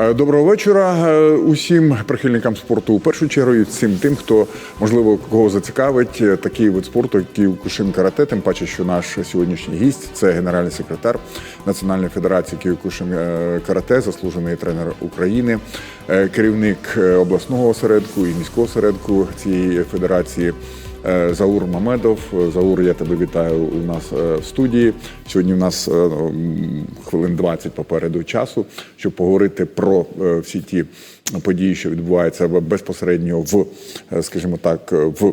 Е, Доброго вечора е, усім прихильникам спорту у першу чергу і всім тим, хто можливо кого зацікавить е, такий вид спорту, як Кіокушин карате. Тим паче, що наш сьогоднішній гість це генеральний секретар Національної федерації Кіокушин е, карате, заслужений тренер України, керівник обласного осередку і міського осередку цієї федерації. Е, Заур Мамедов. Заур, я тебе вітаю у нас е, в студії. Сьогодні у нас е, хвилин 20 попереду часу, щоб поговорити про всі ті події, що відбуваються безпосередньо в, скажімо так, в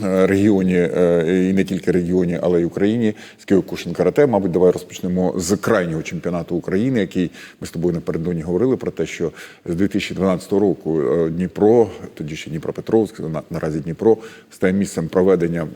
регіоні е, і не тільки регіоні, але й Україні з Кіокушин карате. Мабуть, давай розпочнемо з крайнього чемпіонату України, який ми з тобою напередодні говорили про те, що з 2012 року е, Дніпро, тоді ще Дніпропетровськ, наразі Дніпро, стає місцем проведення.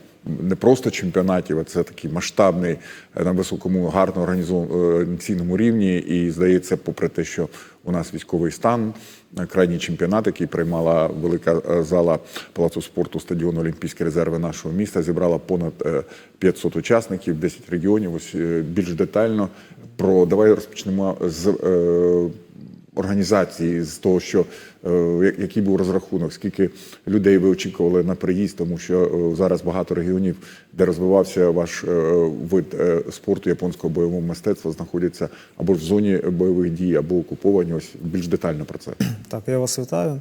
Не просто чемпіонатів, а це такий масштабний е, на високому, гарно організованому рівні. І здається, попри те, що у нас військовий стан, е, крайній чемпіонат, який приймала велика е, зала палацу спорту стадіону Олімпійські резерви нашого міста, зібрала понад е, 500 учасників, 10 регіонів. Ось більш детально про давай розпочнемо з. Організації з того, що е, який був розрахунок, скільки людей ви очікували на приїзд, тому що е, зараз багато регіонів, де розвивався ваш е, вид спорту японського бойового мистецтва, знаходяться або в зоні бойових дій, або окуповані. Ось більш детально про це. Так, я вас вітаю.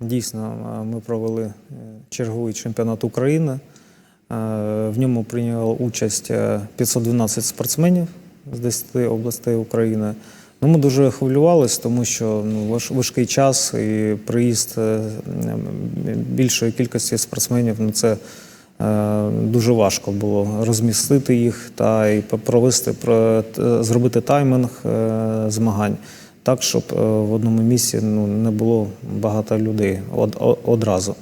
Дійсно, ми провели черговий чемпіонат України. В ньому прийняло участь е, 512 спортсменів з 10 областей України. Ну, ми дуже хвилювалися, тому що ну, важ- важкий час і приїзд е, більшої кількості спортсменів ну, це е, дуже важко було розмістити їх та і провести, про- зробити таймінг е, змагань так, щоб е, в одному місці ну, не було багато людей од, одразу.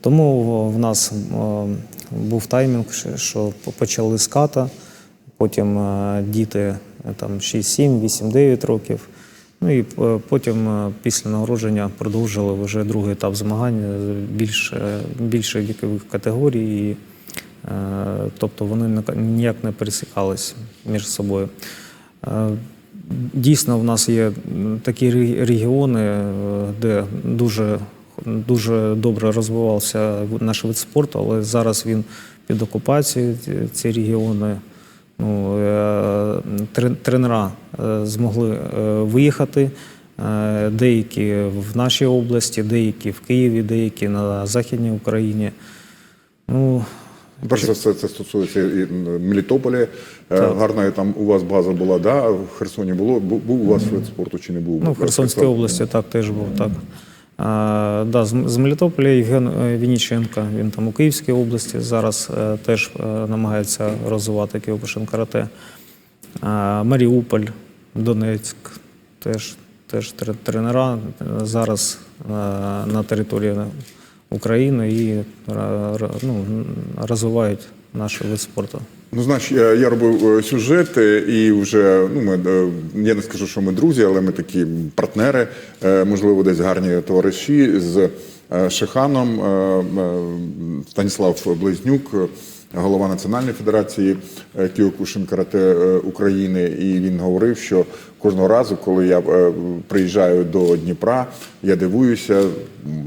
Тому в- нас е, був таймінг, що- почали з ката, потім е, діти там 6, 7, 8, 9 років. Ну і е, потім е, після нагородження продовжили вже другий етап змагань е, більше вікових категорій. І, тобто вони ніяк- не пересікались між собою. Дійсно, в нас є такі регіони, де дуже, дуже добре розвивався наш вид спорту, але зараз він під окупацією, ці- ці регіони. Ну, е, тренера е, змогли е, виїхати. Деякі в нашій області, деякі в Києві, деякі на Західній Україні. Ну, Перш за все, це стосується і Мелітополя. Гарна там у вас база була, да? в Херсоні було. Був у вас вид спорту чи не був? Ну, в Херсонській області так теж був так. Да, з, Мелітополя Євген е, Вініченко, він там у Київській області зараз е, теж е, намагається розвивати Кіопишин карате. Маріуполь, Донецьк, теж, теж тренера зараз на території України і ну, розвивають наш вид спорту. Ну, значить, я, робив е, сюжет, і вже ну ми е, я не скажу, що ми друзі, але ми такі партнери, е, можливо, десь гарні товариші з Шиханом Станіслав Близнюк. Голова Національної федерації е, Кіокушин карате е, України, і він говорив, що кожного разу, коли я е, приїжджаю до Дніпра, я дивуюся,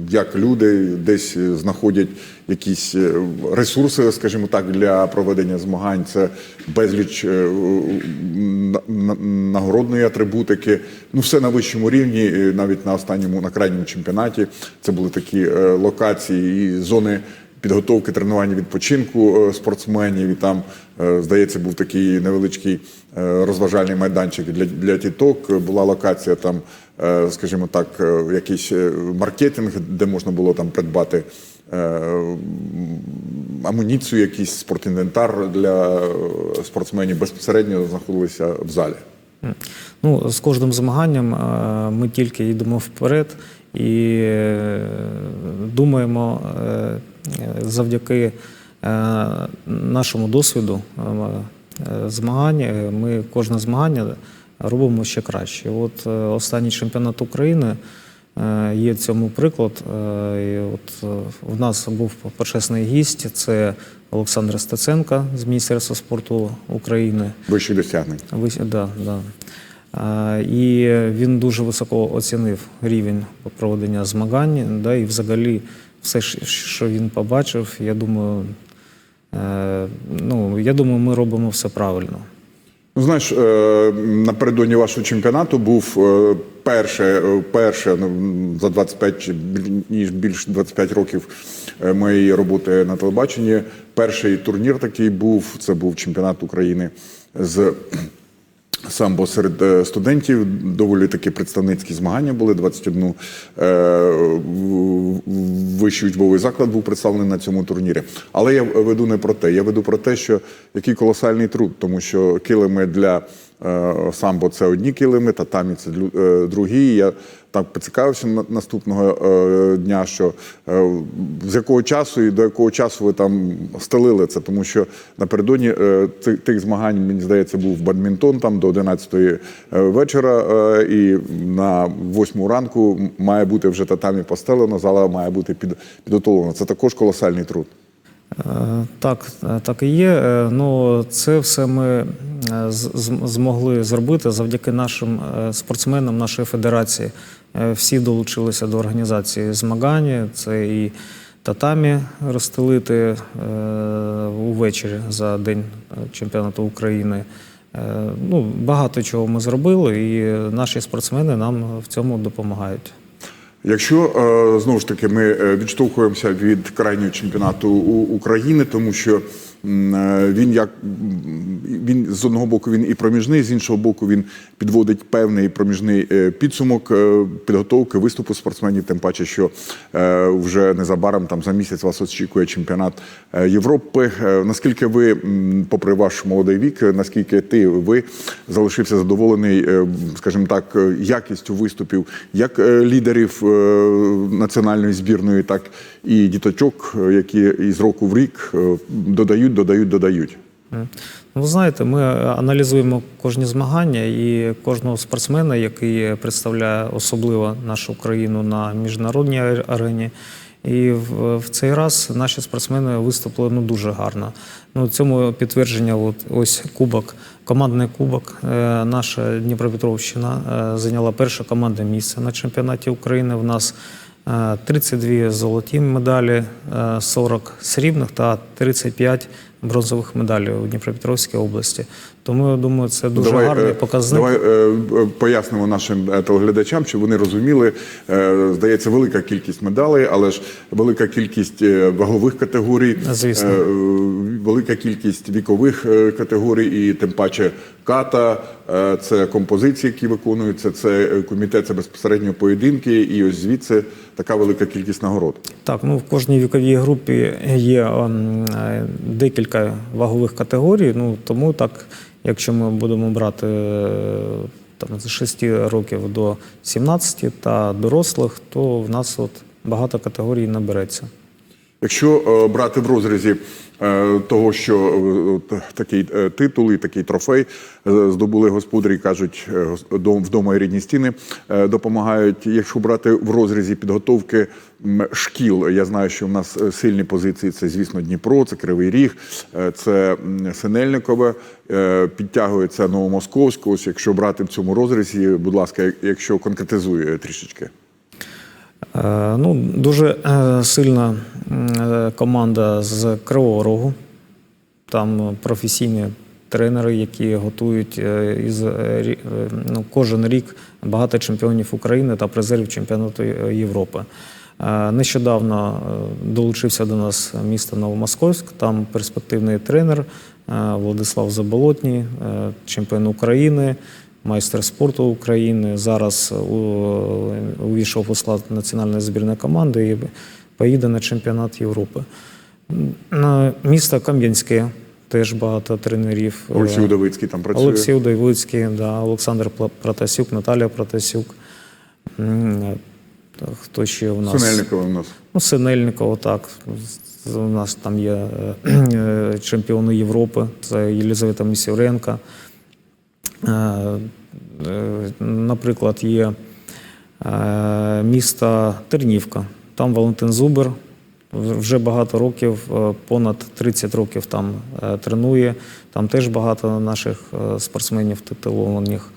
як люди десь знаходять якісь ресурси, скажімо так, для проведення змагань. Це безліч на- на- нагородної атрибутики. Ну, все на вищому рівні, навіть на останньому, на крайньому чемпіонаті. Це були такі локації і зони. Підготовки тренування відпочинку е, спортсменів, і там, е, здається, був такий невеличкий е, розважальний майданчик для, для тіток. Була локація там, скажімо так, якийсь маркетинг, де можна було там придбати амуніцію, якийсь спортінвентар для спортсменів безпосередньо знаходилися в залі. Ну, з кожним змаганням ми тільки йдемо вперед і думаємо завдяки е, нашому досвіду е, е, змагань. е, Ми кожне змагання робимо ще краще. От е, останній чемпіонат України. е, Є цьому приклад. Е, І от е, в нас був почесний гість. Це Олександра Стеценка з Міністерства спорту України. Вищих досягнень. Ви, да, да. І він дуже високо оцінив рівень проведення змагань, да, і взагалі все, що він побачив, я думаю, е, ну, я думаю, ми робимо все правильно. Ну, знаєш, е, напередодні вашого чемпіонату був е, перше, перше ну, за 25, чи ніж більш 25 років моєї роботи на телебаченні. Перший турнір такий був. Це був чемпіонат України з самбо серед е, студентів. Доволі такі представницькі змагання були. 21 е, вищий учбовий заклад був представлений на цьому турнірі. Але я веду не про те. Я веду про те, що який колосальний труд, тому що килими для самбо це одні килими, татамі це е, другі. Я так поцікавився на- наступного е, дня, що е, з якого часу і до якого часу ви там стелили це, тому що напередодні е, тих змагань, мені здається, був бадмінтон там до 11 вечора, е, і на 8 ранку має бути вже татамі постелено, зала має бути під, підготовлена. Це також колосальний труд. Е, Так, е, так і є. Е, Ну, це все ми змогли зробити завдяки нашим спортсменам, нашої федерації. Всі долучилися до організації змагань. Це і татамі розстелити увечері за день чемпіонату України. Ну, багато чого ми зробили, і наші спортсмени нам в цьому допомагають. Якщо е, знову ж таки ми е, відштовхуємося від крайнього чемпіонату України, тому що він як він з одного боку він і проміжний, з іншого боку, він підводить певний проміжний е, підсумок е, підготовки виступу спортсменів. Тим паче, що е, вже незабаром там за місяць вас очікує чемпіонат е, Європи. Е, Наскільки ви, попри ваш молодий вік, е, наскільки ти ви залишився задоволений, е, скажімо так, е, якістю виступів, як е, лідерів е, національної збірної, так і діточок, е, які із року в рік е, додають, додають, додають. Ну, ви знаєте, ми аналізуємо кожні змагання і кожного спортсмена, який представляє особливо нашу країну на міжнародній арені. І в, в цей раз наші спортсмени виступили ну, дуже гарно. Ну, цьому підтвердження от, ось кубок, командний кубок. Е, наша Дніпропетровщина е, зайняла перше командне місце на чемпіонаті України. В нас е, 32 золоті медалі, е, 40 срібних та 35 бронзових медалей у Дніпропетровській області. Тому я думаю, це дуже Давай, гарний е, показник. Давай е, е, пояснимо нашим телеглядачам, щоб вони розуміли. Здається, велика кількість медалей, але ж велика кількість вагових категорій, Звісно. велика кількість вікових категорій, і тим паче ката, це композиції, які виконуються, це комітет, це безпосередньо поєдинки, і ось звідси така велика кількість нагород. Так, ну в кожній віковій групі є ем, декілька вагових категорій. Ну тому так, якщо ми будемо брати е, там з 6 років до 17 та дорослих, то в нас от багато категорій набереться. Якщо е, брати в розрізі е, того, що е, такий титул і такий трофей здобули господарі, кажуть, дом- вдома і рідні стіни допомагають. Якщо брати в розрізі підготовки шкіл, я знаю, що в нас сильні позиції це, звісно, Дніпро, це Кривий Ріг, це Синельникове, підтягується Новомосковську. Ось якщо брати в цьому розрізі, будь ласка, якщо конкретизує трішечки. Е, Ну, дуже е, сильна е, команда з Кривого Рогу. Там професійні тренери, які готують із ну, кожен рік багато чемпіонів України та призерів чемпіонату Європи. Нещодавно долучився до нас місто Новомосковськ. Там перспективний тренер Владислав Заболотній, чемпіон України, майстер спорту України. Зараз увійшов у склад національної збірної команди і поїде на чемпіонат Європи. На місто Кам'янське теж багато тренерів. Олексій Е, Удовицький там працює. Олексій Удовицький, да, Олександр Протасюк, Наталія Протасюк. Е, Хто ще у нас? Синельникове у нас. Ну, Синельникова, так. У нас там є е, е, чемпіони Європи, це Єлизавета Місівренка. Е, е, Наприклад, є е, місто Тернівка. Там Валентин Зубер, вже багато років, понад 30 років там тренує. Там теж багато наших спортсменів титулованих.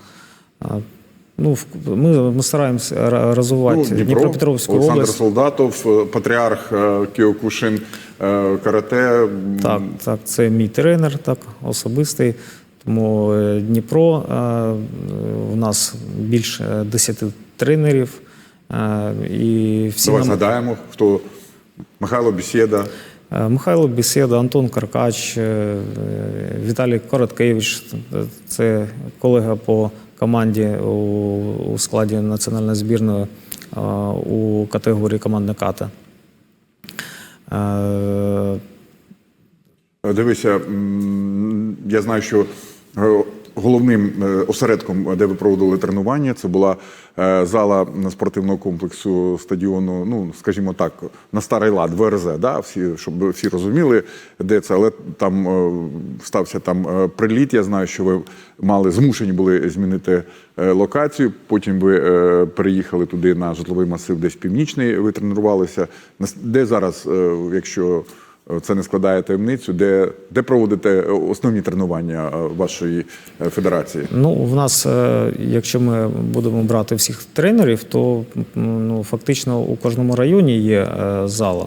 Ну, ми, ми стараємося ра- розвивати Ну, Дніпро, Дніпропетровську Олександр область. Солдатов, е, патріарх Кіокушин карате. Так, так, це мій тренер, так, особистий. Тому е, Дніпро, е, у нас більше 10 тренерів. е, І всі Давай нам- згадаємо, хто Михайло Бісєда. Е, Михайло Бесєда, Антон Каркач, Віталій Короткевич – це колега по команді у, складі національної збірної у категорії командна ката. Е, Дивися, я знаю, що е, головним е, осередком, де ви проводили тренування, це була зала спортивного комплексу стадіону, ну скажімо так, на старий лад ВРЗ, да? всі, щоб всі розуміли, де це. Але там стався там приліт. Я знаю, що ви мали змушені були змінити локацію. Потім ви переїхали туди на житловий масив, десь північний. Ви тренувалися. Де зараз, якщо це не складає таємницю, де, де проводите основні тренування е, вашої е, федерації? Ну, в нас, е, якщо ми будемо брати всіх тренерів, то ну, фактично у кожному районі є е, зала.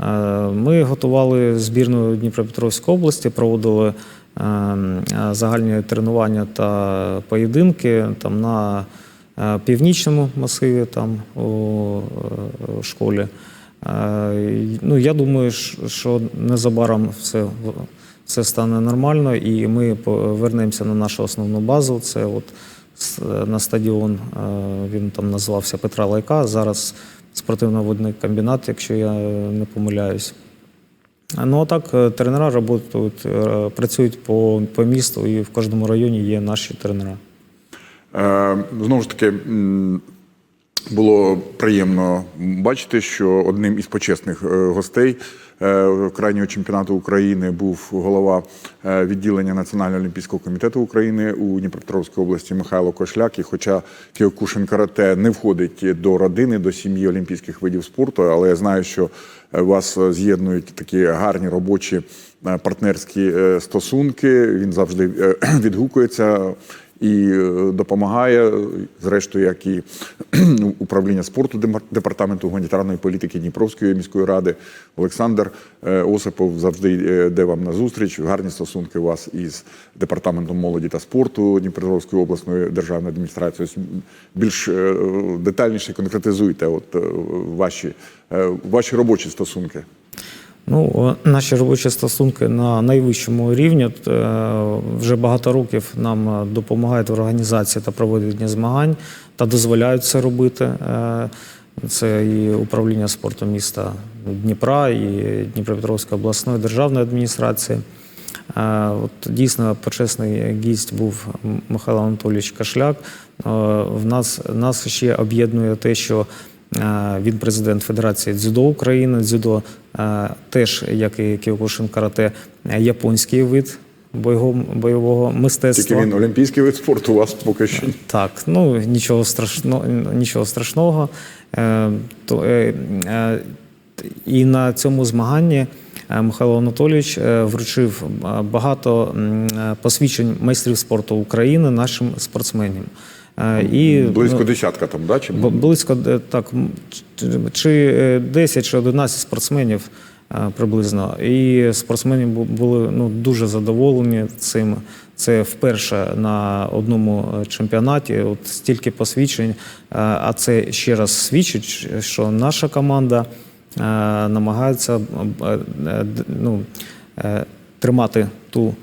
Е, Ми готували збірну Дніпропетровської області, проводили е, е, загальні тренування та поєдинки там на е, північному масиві, там у е, школі. Е, Ну, я думаю, що- незабаром все, все стане нормально, і ми повернемося на нашу основну базу. Це от на стадіон, е, він там назвався Петра Лайка. Зараз спортивно-водний комбінат, якщо я не помиляюсь. Ну а так, е, тренера роботуть, е, працюють по, по місту, і в кожному районі є наші тренера. Е, Знову ж таки, було приємно бачити, що одним із почесних е, гостей е, крайнього чемпіонату України був голова е, відділення Національного олімпійського комітету України у Дніпропетровській області Михайло Кошляк. І хоча Кіокушин карате не входить до родини, до сім'ї олімпійських видів спорту, але я знаю, що вас з'єднують такі гарні робочі партнерські стосунки. Він завжди відгукується і е, допомагає, зрештою, як і управління спорту департаменту гуманітарної політики Дніпровської міської ради. Олександр е, Осипов завжди е, йде вам на зустріч. Гарні стосунки у вас із департаментом молоді та спорту Дніпропетровської обласної державної адміністрації. Більш детальніше конкретизуйте от ваші, ваші робочі стосунки. Ну, наші робочі стосунки на найвищому рівні. Е, Вже багато років нам е, допомагають в організації та проведенні змагань та дозволяють це робити. Е, Це і управління спорту міста Дніпра, і Дніпропетровської обласної державної адміністрації. От дійсно почесний гість був Михайло Анатолійович Кашляк. В нас нас ще об'єднує те, що він президент Федерації дзюдо України. Дзюдо е, теж, як і Кіокушин карате, е, японський вид бойового, бойового мистецтва. Тільки він олімпійський вид спорту у вас поки що. Так, ну нічого страшного, нічого страшного. Е, е, е, і на цьому змаганні е, Михайло Анатолійович е, вручив е, багато е, посвідчень майстрів спорту України нашим спортсменам. Е, І, Близько ну, десятка там, да? Чи Близько е, так, чи е, 10 чи 11 спортсменів е, приблизно. І спортсмени були ну, дуже задоволені цим. Це вперше на одному е, чемпіонаті. От стільки посвідчень. Е, А це ще раз свідчить, що наша команда е, намагається е, е, ну, е, тримати ту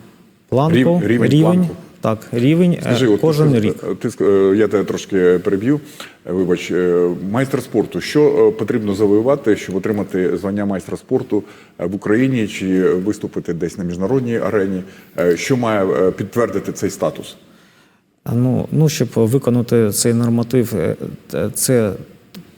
планку, Рів- рівень планку. Так, рівень е, Скажи, от кожен ти, рік. Ти, е, я тебе трошки переб'ю. Е, Вибач, е, майстер спорту. Що е, потрібно завоювати, щоб отримати звання майстра спорту е, в Україні чи виступити десь на міжнародній арені? Е, Що має е, підтвердити цей статус? Ну, ну, щоб виконати цей норматив, е, це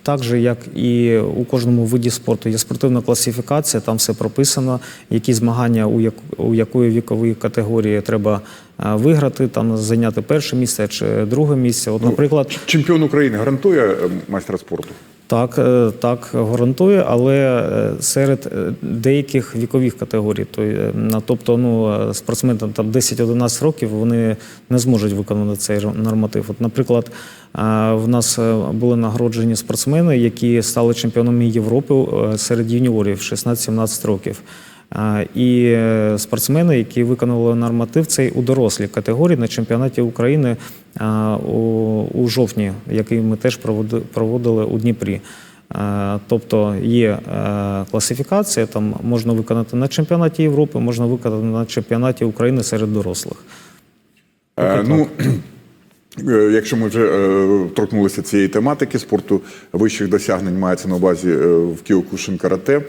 так же, як і у кожному виді спорту. Є спортивна класифікація, там все прописано, які змагання у, як, у якої вікової категорії треба е, виграти, там зайняти перше місце чи друге місце. От, наприклад, Чемпіон України гарантує е, майстра спорту? Так, е, так, гарантує, але е, серед е, деяких вікових категорій. Тобто, ну, спортсменам там 10-11 років вони не зможуть виконати цей норматив. От, наприклад, в нас були нагороджені спортсмени, які стали чемпіонами Європи серед юніорів 16-17 років. І е, спортсмени, які виконали норматив, цей у дорослій категорії на чемпіонаті України у, жовтні, який ми теж проводили у Дніпрі. Тобто є е, класифікація, там можна виконати на чемпіонаті Європи, можна виконати на чемпіонаті України серед дорослих. Е, ну, якщо ми вже е, торкнулися цієї тематики спорту вищих досягнень мається на увазі е, в Кіокушин карате.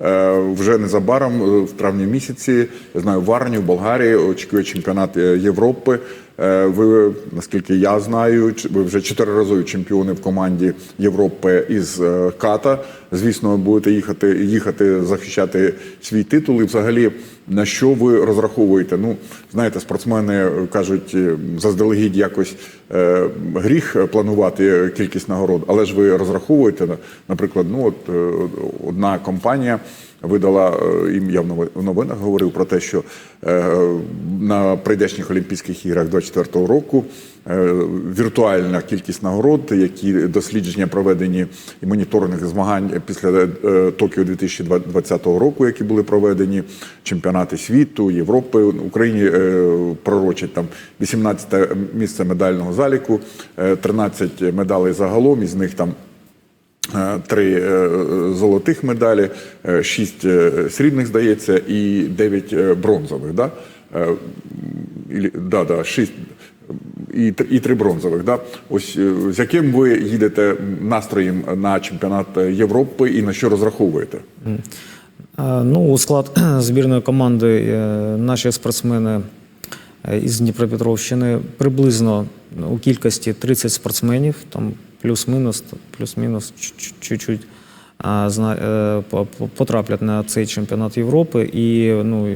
Е, вже незабаром, е, в травні місяці, я знаю, в Варні, в Болгарії очікує чемпіонат е, Європи. Е, ви, наскільки я знаю, ви вже чотириразові чемпіони в команді Європи із е, ката. Звісно, будете їхати, їхати захищати свій титул. І взагалі, на що ви розраховуєте? Ну, знаєте, спортсмени кажуть, е, заздалегідь якось е, гріх планувати кількість нагород, але ж ви розраховуєте, на- наприклад, ну от е, одна компанія видала е, їм я в нови- новинах говорив про те, що е, на прийдешніх Олімпійських іграх 24-го року е, віртуальна кількість нагород, які дослідження проведені і моніторинг змагань після е, Токіо 2020 року, які були проведені, чемпіонати світу, Європи, Україні е, пророчать там 18 місце медального заліку, е, 13 медалей загалом, із них там Е, Три е, золотих медалі, е, шість е, срібних, здається, і дев'ять е, бронзових. Да? Е, Да, да, шість і, і три бронзових. Да? Ось е, з яким ви їдете настроєм на чемпіонат Європи і на що розраховуєте? Е, Ну, у склад збірної команди е, наші спортсмени е, із Дніпропетровщини приблизно у кількості 30 спортсменів, там плюс-мінус, плюс-мінус чуть- чуть-чуть потраплять на цей чемпіонат Європи. І ну,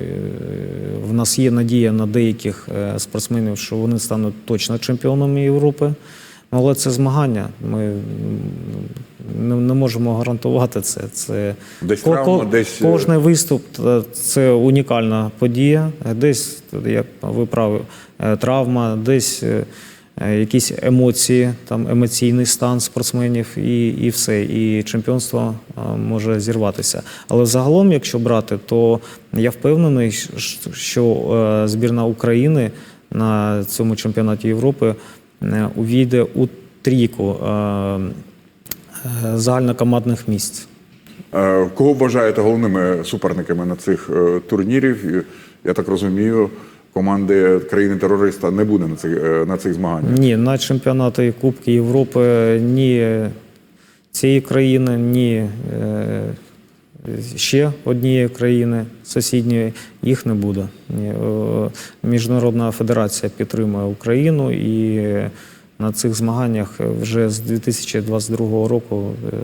в нас є надія на деяких спортсменів, що вони стануть точно чемпіонами Європи. Але це змагання. Ми не, не можемо гарантувати це. Це Десь ко- травма, десь, е, кожний виступ е, це унікальна подія. Десь, як ви праві, е, травма, десь якісь емоції, там емоційний стан спортсменів, і, і все. І чемпіонство може зірватися. Але загалом, якщо брати, то я впевнений, що збірна України на цьому чемпіонаті Європи увійде у трійку е, е, загальнокомандних місць. Е, Кого вважаєте головними суперниками на цих е, турнірів? Я так розумію, команди країни-терориста не буде на цих, е, на цих змаганнях. Ні, на чемпіонати Кубки Європи ні цієї країни, ні е, ще однієї країни сусідньої їх не буде. Е, Міжнародна федерація підтримує Україну і на цих змаганнях вже з 2022 року е,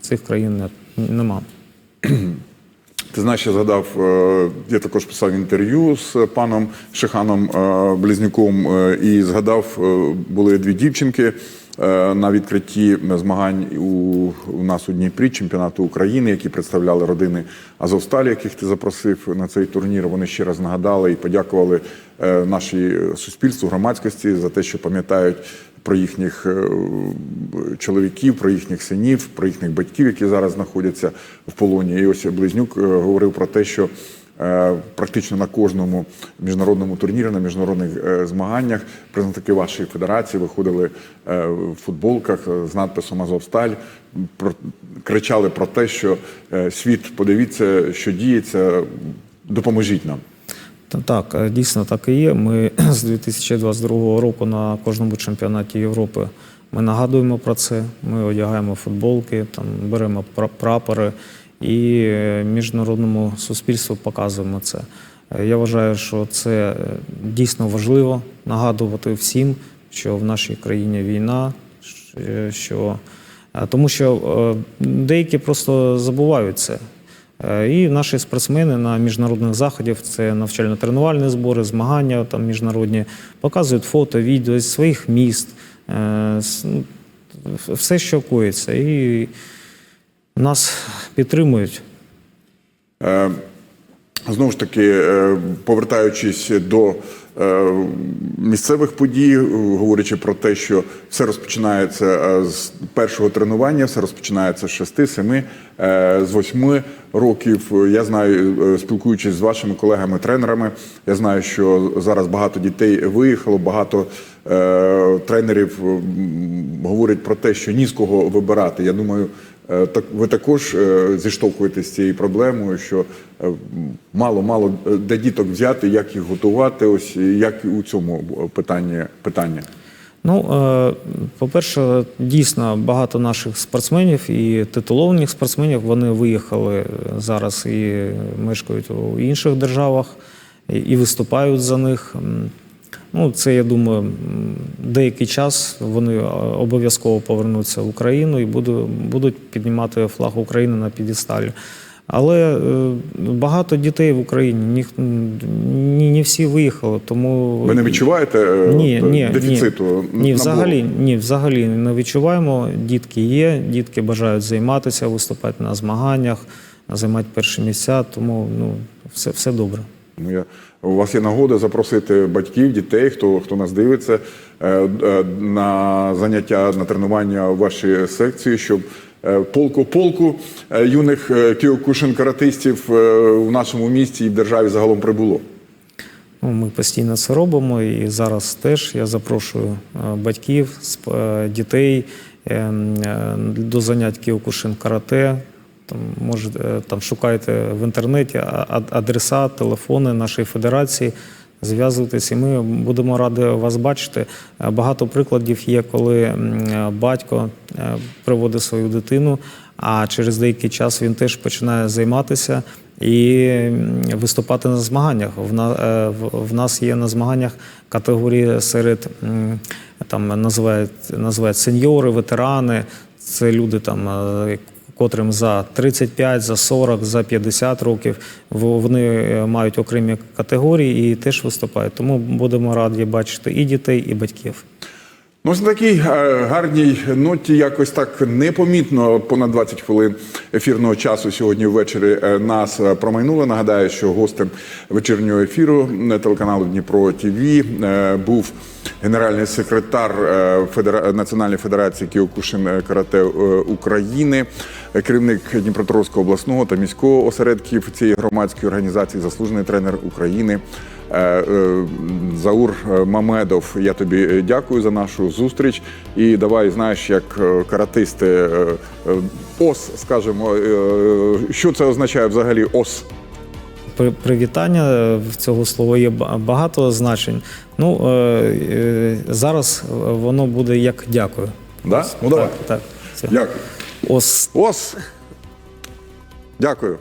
цих країн не- нема. Ти знаєш, я згадав, е, я також писав інтерв'ю з паном Шиханом Близнюком і згадав, були дві дівчинки на відкритті змагань у, у нас у Дніпрі, чемпіонату України, які представляли родини Азовсталі, яких ти запросив на цей турнір. Вони ще раз нагадали і подякували е, нашій суспільству, громадськості за те, що пам'ятають про їхніх е, чоловіків, про їхніх синів, про їхніх батьків, які зараз знаходяться в полоні. І ось Близнюк е, говорив про те, що е, практично на кожному міжнародному турнірі, на міжнародних е, змаганнях представники вашої федерації виходили е, в футболках е, з надписом Азовсталь, кричали про те, що е, світ, подивіться, що діється, допоможіть нам. Так, е, дійсно так і є. Ми з 2022 року на кожному чемпіонаті Європи ми нагадуємо про це. Ми одягаємо футболки, там беремо пра- прапори і е, міжнародному суспільству показуємо це. Е, Я вважаю, що це е, дійсно важливо нагадувати всім, що в нашій країні війна, що тому що деякі просто забувають це. І наші спортсмени на міжнародних заходах, це навчально-тренувальні збори, змагання там міжнародні, показують фото, відео з своїх міст, ну, все, що коїться. І Нас підтримують. Е, Знову ж таки, е, повертаючись до е, місцевих подій, говорячи про те, що все розпочинається е, з першого тренування, все розпочинається з 6-7, е, з 8 років. Я знаю, спілкуючись з вашими колегами-тренерами, я знаю, що зараз багато дітей виїхало, багато тренерів говорять про те, що ні з кого вибирати. Я думаю, Так ви також е, зіштовхуєтесь з цією проблемою, що е, мало-мало е, де діток взяти, як їх готувати. Ось як у цьому питанні питання. Ну, е, по-перше, дійсно багато наших спортсменів і титулованих спортсменів вони виїхали зараз і мешкають у інших державах і виступають за них. Ну, це я думаю, деякий час вони е, обов'язково повернуться в Україну і буду- будуть піднімати флаг України на підісталі. Але е, багато дітей в Україні ніх, ні, не всі виїхали, тому Ви не відчуваєте е, ні, ні, дефіциту? Ні, ні, взагалі, ні, взагалі не відчуваємо. Дітки є, дітки бажають займатися, виступати на змаганнях, займати перші місця, тому ну, все, все добре. Ну, я, у вас є нагода запросити батьків, дітей, хто, хто нас дивиться, е, е, на заняття, на тренування в вашій секції, щоб е, полку-полку е, юних кіокушин-каратистів е, в нашому місті і в державі загалом прибуло. Ну, ми постійно це робимо, і зараз теж я запрошую батьків, дітей е, м, е, до занять кіокушин карате. Там можете е, там шукайте в інтернеті адреса, телефони нашої федерації. Зв'язуйтесь, і ми будемо раді вас бачити. Е, Багато прикладів є, коли е, батько приводить свою дитину, а через деякий час він теж починає займатися і виступати на змаганнях. В нас є на змаганнях категорії серед там називають, називають сеньори, ветерани. Це люди там. Котрим за 35, за 40, за 50 років вони е, мають окремі категорії і теж виступають. Тому будемо раді бачити і дітей, і батьків. Ну, на такій е, гарній ноті якось так непомітно понад 20 хвилин ефірного часу сьогодні ввечері е, нас е, промайнуло. Нагадаю, що гостем вечірнього ефіру телеканалу Дніпро ТВ був генеральний секретар. Національної федерації Кіокушин карате України, керівник Дніпропетровського обласного та міського осередків цієї громадської організації, заслужений тренер України. Е, е, Заур е, Мамедов, я тобі дякую за нашу зустріч. І давай, знаєш, як каратисти ОС, скажемо, е, що це означає взагалі ОС? Привітання в цього слова є багато значень. Ну зараз воно буде як дякую. Да? Ну давай. Так, так. Дякую. Ос ОС. Дякую.